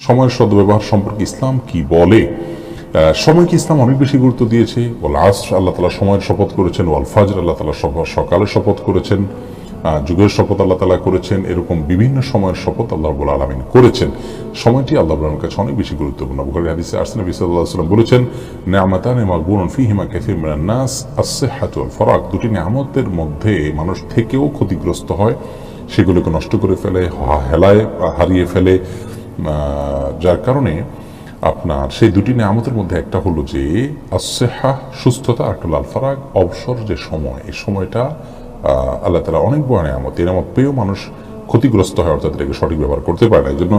সময়ের সদ্ব্যবহার সম্পর্কে ইসলাম কি বলে? সময়কে ইসলাম অনেক বেশি গুরুত্ব দিয়েছে। ওয়াল আসর আল্লাহ তালা সময়ের শপথ করেছেন। ওয়াল ফাজর, আল্লাহ তালা সকালের শপথ করেছেন। যুগের শপথ আল্লাহ তালা করেছেন। এরকম বিভিন্ন সময়ের শপথ আল্লাহ রবুল আলমিন করেছেন। সময়টি আল্লাহ রবুল্লাহর কাছে অনেক বেশি গুরুত্বপূর্ণ। বুখারী হাদিসে আলাইহি ওয়াসাল্লাম বলেছেন, নেয়ামাতানে মাগবুনুন ফিহিমা কাসীর মিনান নাস, আস-সিহহাতু ওয়াল ফারাগ দুটি নেয়ামতের মধ্যে মানুষ থেকেও ক্ষতিগ্রস্ত হয়। সেগুলোকে নষ্ট করে ফেলে হেলায় হারিয়ে ফেলে যার কারণে আপনার সেই দুটি নিয়ামতের মধ্যে একটা হলো যে আসেহা সুস্থতা, আর একটা লাল ফারাক অবসর যে সময়, এই সময়টা আল্লাহ তালা অনেক বড় নিয়ামত। এর আমার প্রিয় মানুষ ক্ষতিগ্রস্ত হয়, অর্থাৎ এটাকে সঠিক ব্যবহার করতে পারে না। এই জন্য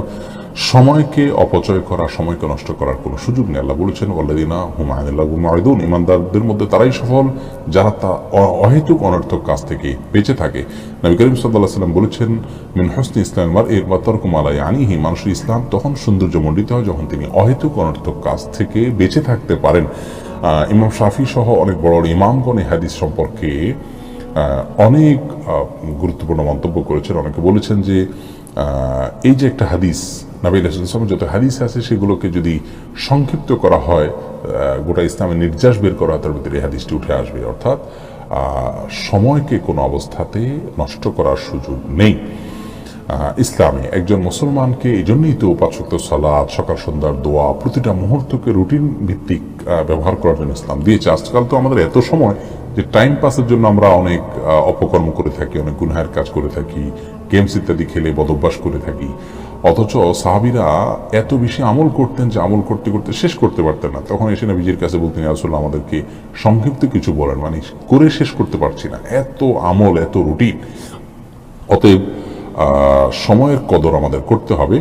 সময়কে অপচয় করা, সময়কে নষ্ট করার কোনো সুযোগ নেই। আল্লাহ বলেছেন ওয়াল্লাদিনা হুমায়ুল্লাহ মায়দুন ইমানদারদের মধ্যে তারাই সফল, যারা তা অহেতুক, অনর্থক কাজ থেকে বেঁচে থাকে। নবী করিম সাল্লাহ সাল্লাম বলেছেন, মিন হসনি ইসলাম মার এর মাতরকুম আলাই আনিহি মানুষের ইসলাম তখন সৌন্দর্যমণ্ডিত হয় যখন তিনি অহেতুক, অনর্থক কাজ থেকে বেঁচে থাকতে পারেন। ইমাম শাফি সহ অনেক বড় ইমামগণ হাদিস সম্পর্কে অনেক গুরুত্বপূর্ণ মন্তব্য করেছেন। অনেকে বলেছেন যে এই যে একটা হাদিস, নবী ইসলাম যত হাদিস আছে সেগুলোকে যদি সংক্ষিপ্ত করা হয় গোটা ইসলামের নির্যাস বের করা তার ভিতরে এই হাদিসটি উঠে আসবে। অর্থাৎ সময়কে কোনো অবস্থাতে নষ্ট করার সুযোগ নেই। ইসলামে একজন মুসলমানকে এই জন্যই তো পাঁচক্ত সালাদ সকাল সন্ধ্যার দোয়া, প্রতিটা মুহূর্তকে রুটিন ভিত্তিক ব্যবহার করার জন্য ইসলাম দিয়েছে। আজকাল তো আমাদের এত সময় যে টাইম পাসের জন্য আমরা অনেক অপকর্ম করে থাকি, অনেক গুনহায়ের কাজ করে থাকি গেমস ইত্যাদি খেলে বদভ্যাস করে থাকি। অথচ সাহাবিরা এত বেশি আমল করতেন যে আমল করতে করতে শেষ করতে পারতেন না। তখন এসে নবীজির কাছে বলতেন আসলে আমাদেরকে সংক্ষিপ্ত কিছু বলেন। মানে করে শেষ করতে পারছি না। এত আমল, এত রুটিন অতএব সময়ের কদর আমাদের করতে হবে।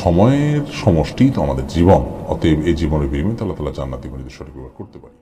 সময়ের সমষ্টি তো আমাদের জীবন। অতএব এই জীবনের বিনিময়ে আল্লাহ তালা জান্নাতি জীবনের সঠিক ব্যবহার করতে পারি।